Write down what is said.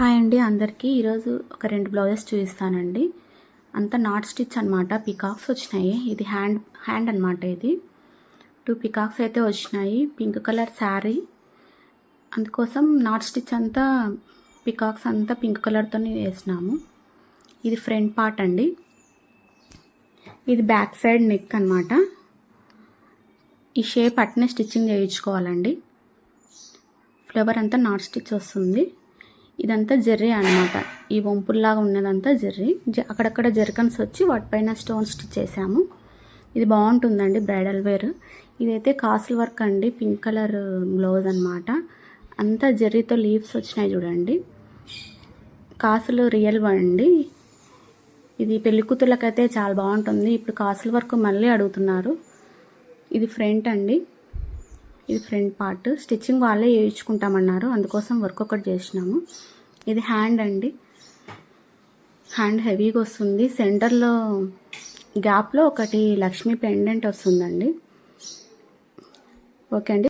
Hi అండి అందరికీ. ఈరోజు ఒక రెండు బ్లౌజెస్ చూపిస్తానండి. అంతా నాట్ స్టిచ్ అనమాట పికాక్స్ వచ్చినాయి. ఇది హ్యాండ్ హ్యాండ్ అనమాట ఇది. టూ పికాక్స్ అయితే వచ్చినాయి. Pink colour sari. అందుకోసం నాట్ స్టిచ్ అంతా పికాక్స్ అంతా పింక్ కలర్తోనే వేసినాము. ఇది ఫ్రంట్ పార్ట్ అండి. ఇది బ్యాక్ సైడ్ నెక్ అనమాట ఈ షేప్ అట్నే స్టిచ్చింగ్ చేయించుకోవాలండి. ఫ్లవర్ అంతా నాట్ స్టిచ్ వస్తుంది. ఇదంతా జెర్రీ అనమాట ఈ వంపుల్లాగా ఉన్నదంతా జెర్రీ. అక్కడక్కడ జెర్కన్స్ వచ్చి వాటిపైన స్టోన్ స్టిచ్ చేసాము ఇది బాగుంటుందండి బ్రైడల్ వేర్. ఇదైతే కాసుల వర్క్ అండి పింక్ కలర్ బ్లౌజ్ అనమాట అంతా జెర్రీతో లీవ్స్ వచ్చినాయి చూడండి. కాసులు రియల్ అండి. ఇది పెళ్ళికూతుర్లకైతే చాలా బాగుంటుంది. ఇప్పుడు కాసుల వర్క్ మళ్ళీ అడుగుతున్నారు. ఇది ఫ్రంట్ అండి. ఇది ఫ్రంట్ పార్ట్. స్టిచ్చింగ్ వాళ్ళే వేయించుకుంటామన్నారు అందుకోసం వర్క్ ఒకటి చేసినాము. ఇది హ్యాండ్ అండి. హ్యాండ్ హెవీగా వస్తుంది. సెంటర్లో గ్యాప్లో ఒకటి లక్ష్మీ పెండెంట్ వస్తుందండి. ఓకే అండి.